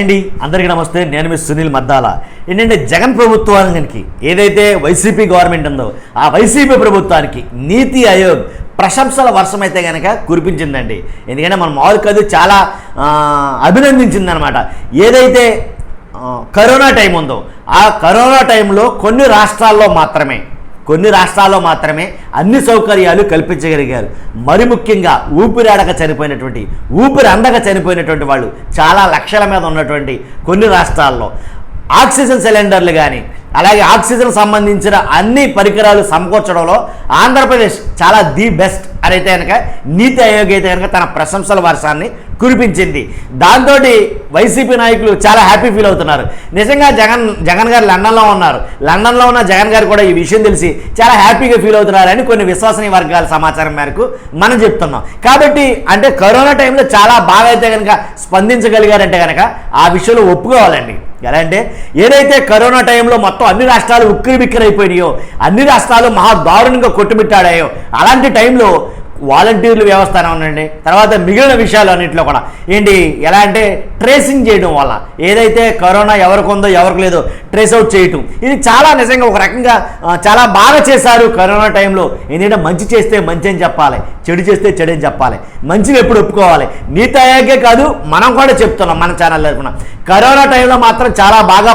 అండి అందరికీ నమస్తే. నేను మీ సునీల్ మద్దాల. ఏంటంటే జగన్ ప్రభుత్వానికి ఏదైతే వైసీపీ గవర్నమెంట్ ఉందో ఆ వైసీపీ ప్రభుత్వానికి నీతి ఆయోగ్ ప్రశంసల వర్షం అయితే కనుక కురిపించిందండి. ఎందుకంటే మన మామూలు కాదు చాలా అభినందించిందనమాట. ఏదైతే కరోనా టైం ఉందో ఆ కరోనా టైంలో కొన్ని రాష్ట్రాల్లో మాత్రమే కొన్ని రాష్ట్రాల్లో మాత్రమే అన్ని సౌకర్యాలు కల్పించగలిగారు. మరి ముఖ్యంగా ఊపిరాడక చనిపోయినటువంటి ఊపిరి అందక చనిపోయినటువంటి వాళ్ళు చాలా లక్షల మీద ఉన్నటువంటి కొన్ని రాష్ట్రాల్లో. ఆక్సిజన్ సిలిండర్లు కానీ అలాగే ఆక్సిజన్ సంబంధించిన అన్ని పరికరాలు సమకూర్చడంలో ఆంధ్రప్రదేశ్ చాలా ది బెస్ట్. అనైతే అయితే కనుక నీతి ఆయోగ్ అయితే కనుక తన ప్రశంసల వర్షాన్ని కురిపించింది. దాంతో వైసీపీ నాయకులు చాలా హ్యాపీ ఫీల్ అవుతున్నారు. నిజంగా జగన్ జగన్ గారు లండన్లో ఉన్నారు. లండన్లో ఉన్న జగన్ గారు కూడా ఈ విషయం తెలిసి చాలా హ్యాపీగా ఫీల్ అవుతున్నారని కొన్ని విశ్వసనీయ వర్గాల సమాచారం మేరకు మనం చెప్తున్నాం. కాబట్టి అంటే కరోనా టైంలో చాలా బాగా అయితే కనుక స్పందించగలిగారంటే కనుక ఆ విషయంలో ఒప్పుకోవాలండి. ఎలా అంటే ఏదైతే కరోనా టైంలో మొత్తం అన్ని రాష్ట్రాలు ఉక్కిరి బిక్కిరైపోయినాయో అయిపోయినాయో అన్ని రాష్ట్రాలు మహా దారుణంగా కొట్టుమిట్టాడాయో అలాంటి టైంలో వాలంటీర్లు వ్యవస్థ ఉండండి తర్వాత మిగిలిన విషయాలు అన్నింటిలో కూడా. ఏంటి? ఎలా అంటే ట్రేసింగ్ చేయడం వల్ల. ఏదైతే కరోనా ఎవరికి ఉందో ఎవరికి లేదో ట్రేస్ అవుట్ చేయటం. ఇది చాలా నిజంగా ఒక రకంగా చాలా బాగా చేశారు కరోనా టైంలో. ఎందుకంటే మంచి చేస్తే మంచి అని చెప్పాలి. చెడు చేస్తే చెడు అని చెప్పాలి. మంచిని ఎప్పుడు ఒప్పుకోవాలి? నీతి అయ్యాకే కాదు మనం కూడా చెప్తున్నాం మన ఛానల్ తరఫున. కరోనా టైంలో మాత్రం చాలా బాగా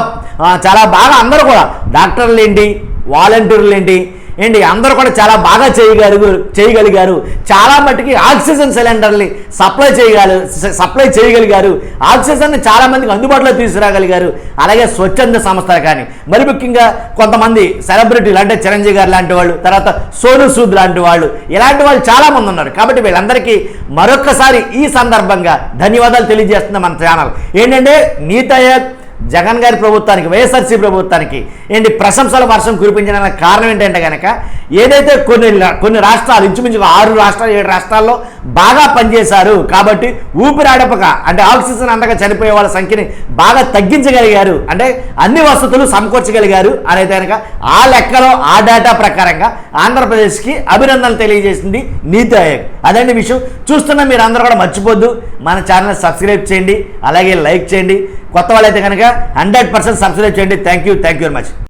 చాలా బాగా అందరూ కూడా డాక్టర్లు ఏంటి? వాలంటీర్లు ఏంటి? ఏంటి అందరూ కూడా చాలా బాగా చేయగలిగారు చేయగలిగారు. చాలా మట్టుకి ఆక్సిజన్ సిలిండర్ని సప్లై చేయగలి సప్లై చేయగలిగారు. ఆక్సిజన్ని చాలా మందికి అందుబాటులో తీసుకురాగలిగారు. అలాగే స్వచ్ఛంద సంస్థలు కానీ. మరి ముఖ్యంగా కొంతమంది సెలబ్రిటీలు అంటే చిరంజీవి గారు లాంటి వాళ్ళు తర్వాత సోను సూద్ లాంటి వాళ్ళు ఇలాంటి వాళ్ళు చాలా మంది ఉన్నారు. కాబట్టి వీళ్ళందరికీ మరొక్కసారి ఈ సందర్భంగా ధన్యవాదాలు తెలియజేస్తుంది మన ఛానల్. ఏంటంటే నీతి ఆయోగ్ జగన్ గారి ప్రభుత్వానికి వైఎస్ఆర్సీ ప్రభుత్వానికి ఏంటి ప్రశంసల వర్షం కురిపించడానికి కారణం ఏంటంటే కనుక ఏదైతే కొన్ని కొన్ని రాష్ట్రాలు ఇంచుమించుగా ఆరు రాష్ట్రాలు ఏడు రాష్ట్రాల్లో బాగా పనిచేశారు కాబట్టి ఊపిరాడపక అంటే ఆక్సిజన్ అందక చనిపోయే వాళ్ళ సంఖ్యని బాగా తగ్గించగలిగారు. అంటే అన్ని వసతులు సమకూర్చగలిగారు అనేది కనుక ఆ లెక్కలో ఆ డేటా ప్రకారంగా ఆంధ్రప్రదేశ్కి అభినందనలు తెలియజేసింది నీతి ఆయోగ్. అదండి విషయం. చూస్తున్న మీరు అందరూ కూడా మర్చిపోద్దు. మన ఛానల్ సబ్స్క్రైబ్ చేయండి. అలాగే లైక్ చేయండి. కొత్త వాళ్ళైతే కనుక హండ్రెడ్ పర్సెంట్ సబ్స్క్రైబ్ చేయండి. Thank you thank you very much